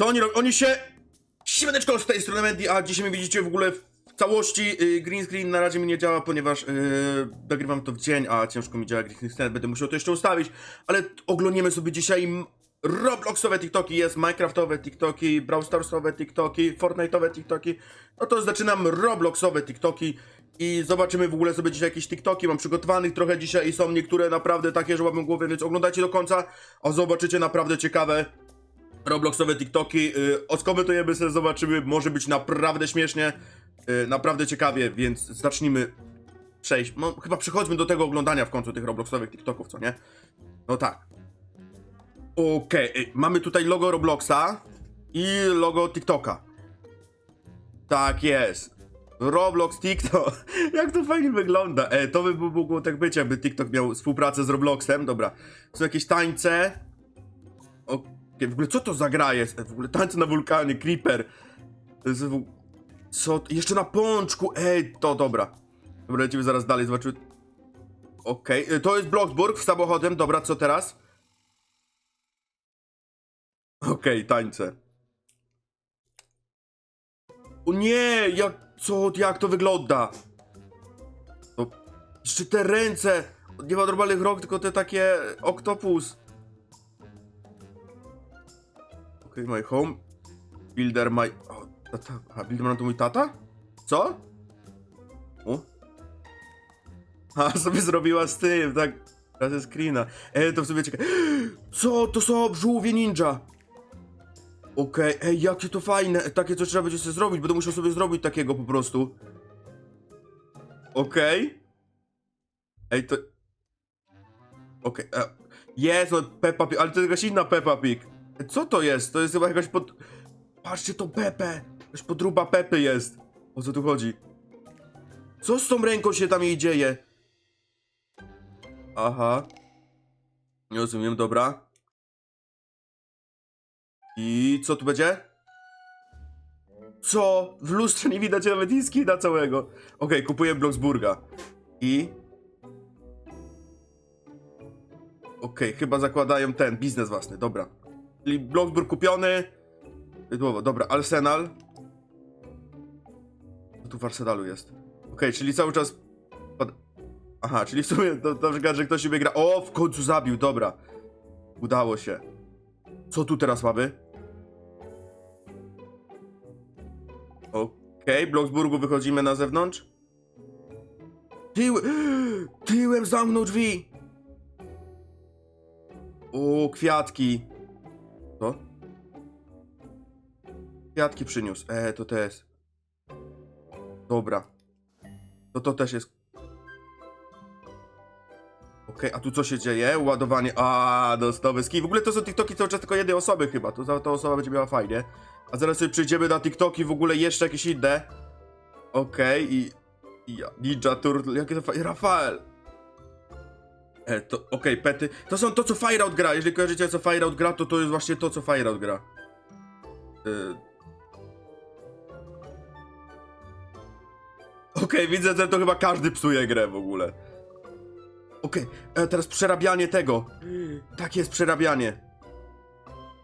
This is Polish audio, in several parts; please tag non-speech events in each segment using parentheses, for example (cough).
Co oni robią? Oni się... Siemaneczko z tej strony Mendy, a dzisiaj mnie widzicie w ogóle w całości. y, Green screen na razie mi nie działa, ponieważ yy, nagrywam to w dzień, a ciężko mi działa green screen, będę musiał to jeszcze ustawić. Ale oglądniemy sobie dzisiaj Robloxowe TikToki, jest Minecraftowe TikToki, Brawl Starsowe TikToki, Fortnite'owe TikToki. No to zaczynam Robloxowe TikToki i zobaczymy w ogóle sobie dzisiaj jakieś TikToki. Mam przygotowanych trochę dzisiaj i są niektóre naprawdę takie, że łapę głowę, więc oglądajcie do końca, a zobaczycie naprawdę ciekawe Robloxowe TikToki. Yy, odskomentujemy sobie, zobaczymy. Może być naprawdę śmiesznie, yy, naprawdę ciekawie, więc zacznijmy przejść. No, chyba przechodźmy do tego oglądania w końcu tych Robloxowych TikToków, co nie? No tak. Okej, yy, mamy tutaj logo Robloxa i logo TikToka. Tak jest. Roblox, TikTok. (laughs) Jak to fajnie wygląda. E, to by mogło tak być, jakby TikTok miał współpracę z Robloxem. Dobra. Są jakieś tańce. Okej, w ogóle co to za gra jest? W ogóle tańce na wulkanie, Creeper. Co? Jeszcze na pączku. Ej, to dobra. Dobra, lecimy zaraz dalej, zobaczymy. Okej, e, to jest Bloxburg z samochodem. Dobra, co teraz? Okej, tańce. O nie, jak, co, jak to wygląda? To, jeszcze te ręce, nie ma normalnych rąk, tylko te takie oktopus. My home. Builder my... O, tata, a to mój tata? Co? O? A, (laughs) sobie zrobiła z tym, tak, razem screena. Ej, to w sobie ciekawe. Co, to są żółwie ninja. Okej, ej, jakie to fajne. Takie coś trzeba będzie sobie zrobić. Będę musiał sobie zrobić takiego po prostu. Okej. Ej, to... Okej, e, jest, Peppa Pig, ale to jakaś inna Peppa Pig. Co to jest? To jest chyba jakaś pod... Patrzcie, to Pepe. Jakaś podruba Pepy jest. O co tu chodzi? Co z tą ręką się tam jej dzieje? Aha. Nie rozumiem, dobra. I co tu będzie? Co? W lustrze nie widać nawet Iskina całego. Okej, kupuję Bloxburga. I... Okej, chyba zakładają ten, biznes własny, dobra. Czyli Bloxburg kupiony. Dobra, Arsenal. Co tu w Arsenalu jest? Okej, czyli cały czas... Aha, czyli w sumie to, to wygląda, że ktoś sobie gra... O, w końcu zabił, dobra. Udało się. Co tu teraz mamy? Okej, okay, Bloksburgu wychodzimy na zewnątrz. Tył... Tyłem zamknął drzwi! O, kwiatki. Co? Kwiatki przyniósł. E, to też. Dobra. To to też jest. Okej, a tu co się dzieje? Ładowanie. A, dostawy ski. W ogóle to są TikToki cały czas tylko jednej osoby chyba. To za- ta osoba będzie miała fajnie. A zaraz sobie przejdziemy na TikToki w ogóle jeszcze jakieś inne. Okej, i. i ja. Ninja Turtle. Jakie to fajne. Rafael. E, to. Okej, pety. To są to, co Fireout gra. Jeżeli kojarzycie, co Fireout gra, to to jest właśnie to, co Fireout gra. E... Okej, widzę, że to chyba każdy psuje grę w ogóle. Okej, e, teraz przerabianie tego. Tak jest, przerabianie.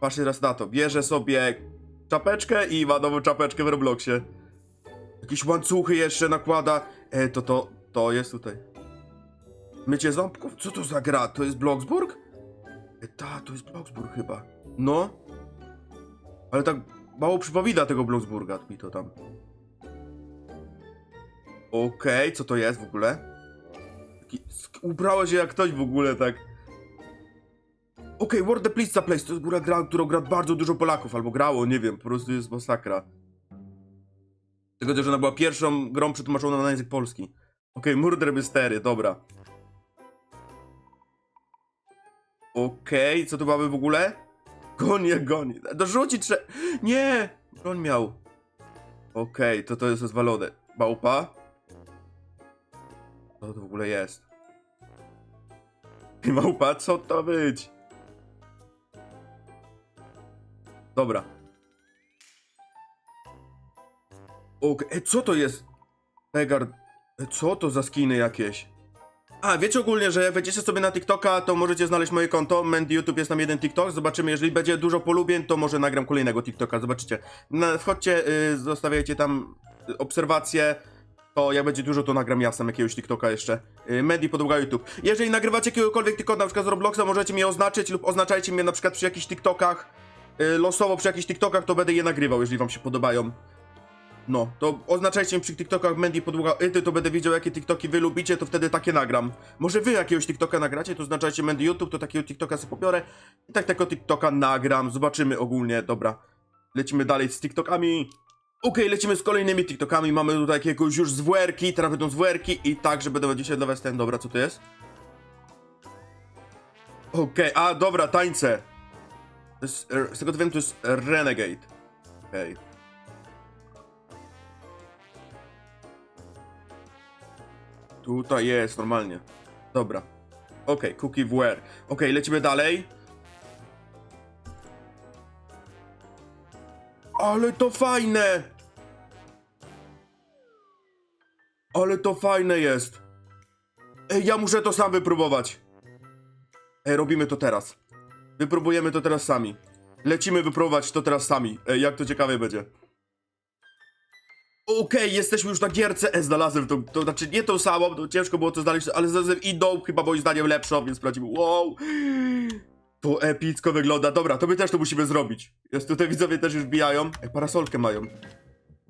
Patrzcie teraz na to. Bierze sobie czapeczkę i ma nową czapeczkę w Robloxie. Jakieś łańcuchy jeszcze nakłada. E, to, to, to jest tutaj. Mycie ząbków? Co to za gra? To jest Bloxburg? E, ta, to jest Bloxburg chyba. No. Ale tak mało przypomina tego Bloxburga mi to tam. Okej, co to jest w ogóle? Taki, ubrała się jak ktoś w ogóle, tak. Okej, World the Pizza Place to jest góra gra, którą gra bardzo dużo Polaków, albo grało, nie wiem, po prostu jest masakra. Tylko też, ona była pierwszą grą przetłumaczoną na język polski. Okej, Murder Mystery, dobra. Okej, co tu mamy w ogóle? Goń jak goni. Dorzucić trze... Nie! Goń miał. Okej, to to jest rozwalone. Małpa? Co to w ogóle jest? (laughs) Małpa, co to być? Dobra. Okej, co to jest? Pegar, e, co to za skiny jakieś? A, wiecie ogólnie, że jak wejdziecie sobie na TikToka, to możecie znaleźć moje konto. Mandy YouTube jest tam jeden TikTok. Zobaczymy, jeżeli będzie dużo polubień, to może nagram kolejnego TikToka. Zobaczycie. Na, wchodźcie, y, zostawiajcie tam y, obserwacje. To jak będzie dużo, to nagram ja sam jakiegoś TikToka jeszcze. Y, Mandy podłoga YouTube. Jeżeli nagrywacie jakiegokolwiek TikToka, na przykład z Robloxa, możecie mnie oznaczyć lub oznaczajcie mnie na przykład przy jakichś TikTokach. Y, losowo przy jakichś TikTokach, to będę je nagrywał, jeżeli wam się podobają. No, to oznaczajcie mi przy TikTokach Mandy podłoga Yty, to będę wiedział jakie TikToki wy lubicie, to wtedy takie nagram. Może wy jakiegoś TikToka nagracie, to oznaczajcie Mandy YouTube, to takiego TikToka sobie pobiorę i tak tego TikToka nagram, zobaczymy ogólnie, dobra. Lecimy dalej z TikTokami. Okej, lecimy z kolejnymi TikTokami, mamy tutaj jakiegoś już z WR-ki, teraz będą z WR-ki i tak, że będę dzisiaj dla was ten, dobra, co to jest? Okej, a dobra, tańce. E, z tego co wiem, to jest Renegade. Okej. Tutaj jest, normalnie. Dobra. Okej, cookie WR. Okej, lecimy dalej. Ale to fajne! Ale to fajne jest. Ej, ja muszę to sam wypróbować. Ej, robimy to teraz. Wypróbujemy to teraz sami. Lecimy wypróbować to teraz sami. Ej, jak to ciekawe będzie. Okej, jesteśmy już na gierce. E, znalazłem to, znaczy nie tą samą, to ciężko było to znaleźć, ale znalazłem inną, chyba moim zdaniem lepszą, więc sprawdzimy. Wow! To epicko wygląda. Dobra, to my też to musimy zrobić. Jest tutaj widzowie też już bijają. Ej, parasolkę mają.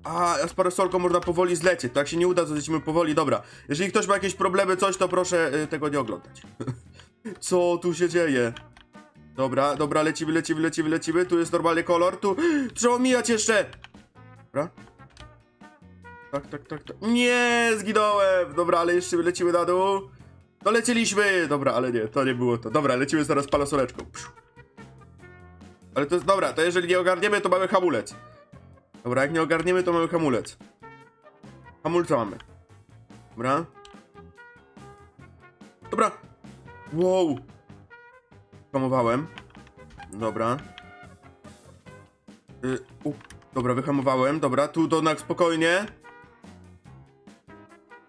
A, z parasolką można powoli zlecieć. To jak się nie uda, to lecimy powoli. Dobra, jeżeli ktoś ma jakieś problemy, coś, to proszę y, tego nie oglądać. (laughs) Co tu się dzieje? Dobra, dobra, lecimy, lecimy, lecimy, lecimy. Tu jest normalny kolor, tu trzeba omijać jeszcze. Dobra. Tak, tak, tak, tak. Nie, zginąłem. Dobra, ale jeszcze lecimy na dół. To lecieliśmy. Dobra, ale nie, to nie było to. Dobra, lecimy zaraz parasoleczką. Psiu. Ale to jest, dobra, to jeżeli nie ogarniemy, to mamy hamulec. Dobra, jak nie ogarniemy, to mamy hamulec. Hamulca mamy. Dobra. Dobra. Wow. Hamowałem. Dobra. Y, u, dobra, wyhamowałem. Dobra, tu do spokojnie.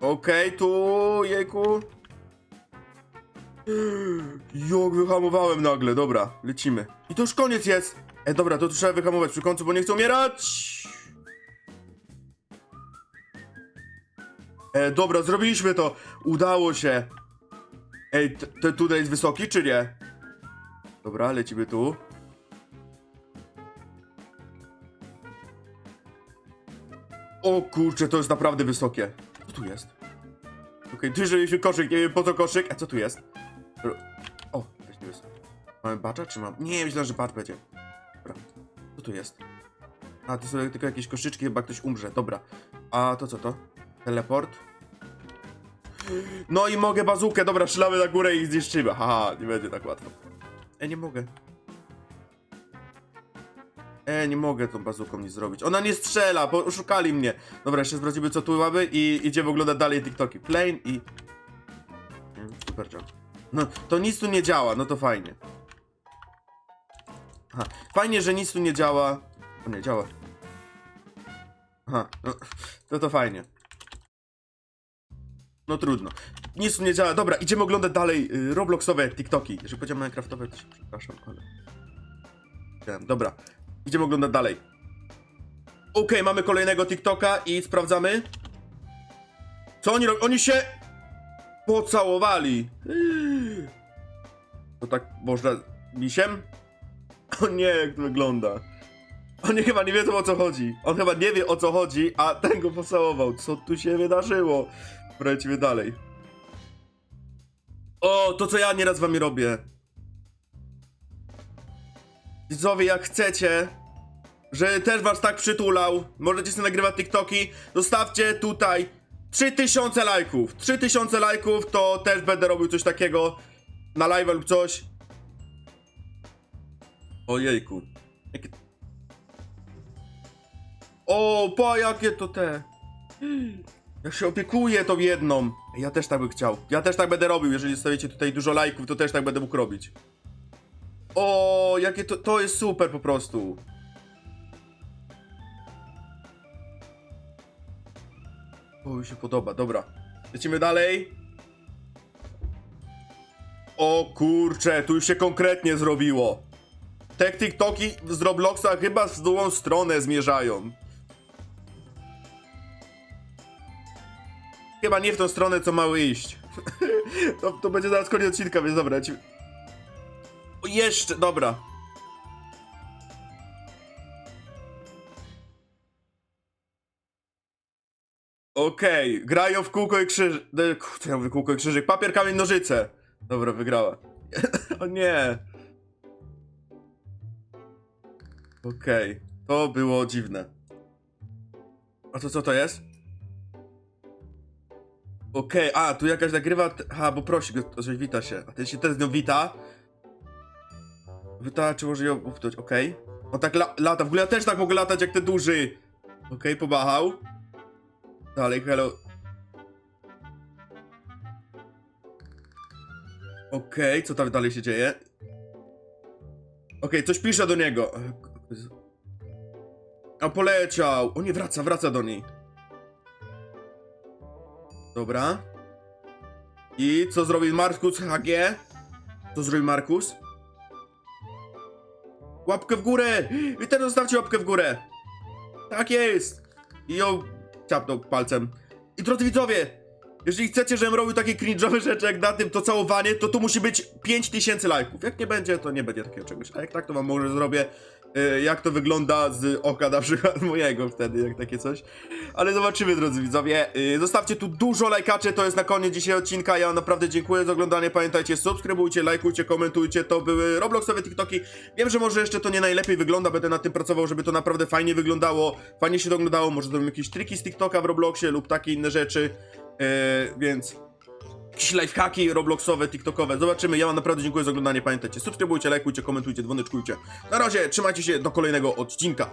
Okej, tu, jejku. Jak wyhamowałem nagle, dobra, lecimy. I to już koniec jest. E, dobra, to trzeba wyhamować przy końcu, bo nie chcę umierać. E, dobra, zrobiliśmy to. Udało się. Ej, ten tutaj jest wysoki, czy nie? Dobra, lecimy tu. O kurczę, to jest naprawdę wysokie. Co tu jest? Okej, tu jeszcze koszyk, nie wiem po co koszyk. A co tu jest? O, też nie jest. Mamy bacza, czy mam? Nie, myślę, że bacz będzie. Dobra. Co tu jest? A, to są tylko jakieś koszyczki, chyba ktoś umrze. Dobra. A to co to? Teleport? No i mogę bazukę, dobra, strzelamy na górę i zniszczymy. Haha, nie będzie tak łatwo. E, nie mogę. E, nie mogę tą bazuką nic zrobić. Ona nie strzela, bo oszukali mnie. Dobra, jeszcze sprawdzimy co tu mamy i idziemy oglądać dalej TikToki. Plane i... Super job. No, to nic tu nie działa, no to fajnie. Aha, fajnie, że nic tu nie działa. O nie, działa. Aha, no, to to fajnie. No trudno. Nic tu nie działa. Dobra, idziemy oglądać dalej y, Robloxowe TikToki. Jeżeli powiedziałem Minecraftowe, to się przepraszam, ale... Dobra, idziemy oglądać dalej. Okej, mamy kolejnego TikToka i sprawdzamy. Co oni robią? Oni się pocałowali. To tak można misiem? O nie, jak to wygląda. Oni chyba nie wiedzą o co chodzi. On chyba nie wie o co chodzi, a ten go pocałował. Co tu się wydarzyło? Lecimy dalej. O, to co ja nieraz wami robię. Widzowie, jak chcecie, że też was tak przytulał, możecie sobie nagrywać TikToki, zostawcie tutaj 3000 lajków. 3000 lajków, to też będę robił coś takiego na live lub coś. Ojejku. Jakie... O, po jakie to te. Jak się opiekuję tą jedną. Ja też tak bym chciał. Ja też tak będę robił. Jeżeli zostawicie tutaj dużo lajków, to też tak będę mógł robić. O, jakie to, to jest super po prostu. O, mi się podoba, dobra. Lecimy dalej. O kurcze, tu już się konkretnie zrobiło. Te TikToki z Robloxa chyba w złą stronę zmierzają. Chyba nie w tą stronę, co mały iść. (laughs) to, to będzie zaraz koniec odcinka, więc dobra. Jeszcze, dobra. Okej, grają w kółko i krzyż... e, ku- Co ja mówię kółko i krzyżyk? Papier, kamień, nożyce. Dobra, wygrała. (laughs) o nie. Okej, to było dziwne. A to co to jest? Okej, a tu jakaś nagrywa. Aha, bo prosi go, że wita się. A ten się też z nią wita. Wita, czy może ją upchnąć? Okej. On tak la lata. W ogóle ja też tak mogę latać jak ten duży. Okej, pomachał. Dalej, hello. Okej, co tam dalej się dzieje? Okej, coś pisze do niego. A poleciał. O nie, wraca, wraca do niej. Dobra. I co zrobił Markus HG? Co zrobił Markus? Łapkę w górę! I teraz zostawcie łapkę w górę! Tak jest! I ją ciapnął palcem. I drodzy widzowie, jeżeli chcecie, żebym robił takie cringe'owe rzeczy jak na tym to całowanie, to tu musi być 5000 lajków. Jak nie będzie, to nie będzie takiego czegoś. A jak tak, to wam może zrobię, jak to wygląda z oka na przykład (laughs) mojego wtedy, jak takie coś. Ale zobaczymy, drodzy widzowie. Y, Zostawcie tu dużo lajkaczy, to jest na koniec dzisiaj odcinka. Ja naprawdę dziękuję za oglądanie. Pamiętajcie, subskrybujcie, lajkujcie, komentujcie. To były Robloxowe TikToki. Wiem, że może jeszcze to nie najlepiej wygląda, będę nad tym pracował, żeby to naprawdę fajnie wyglądało, fajnie się to oglądało. Może zrobimy jakieś triki z TikToka w Robloxie lub takie inne rzeczy. Yy, więc jakieś lifehacki robloxowe, tiktokowe. Zobaczymy. Ja wam naprawdę dziękuję za oglądanie. Pamiętajcie, subskrybujcie, lajkujcie, komentujcie, dzwoneczkujcie. Na razie, trzymajcie się do kolejnego odcinka.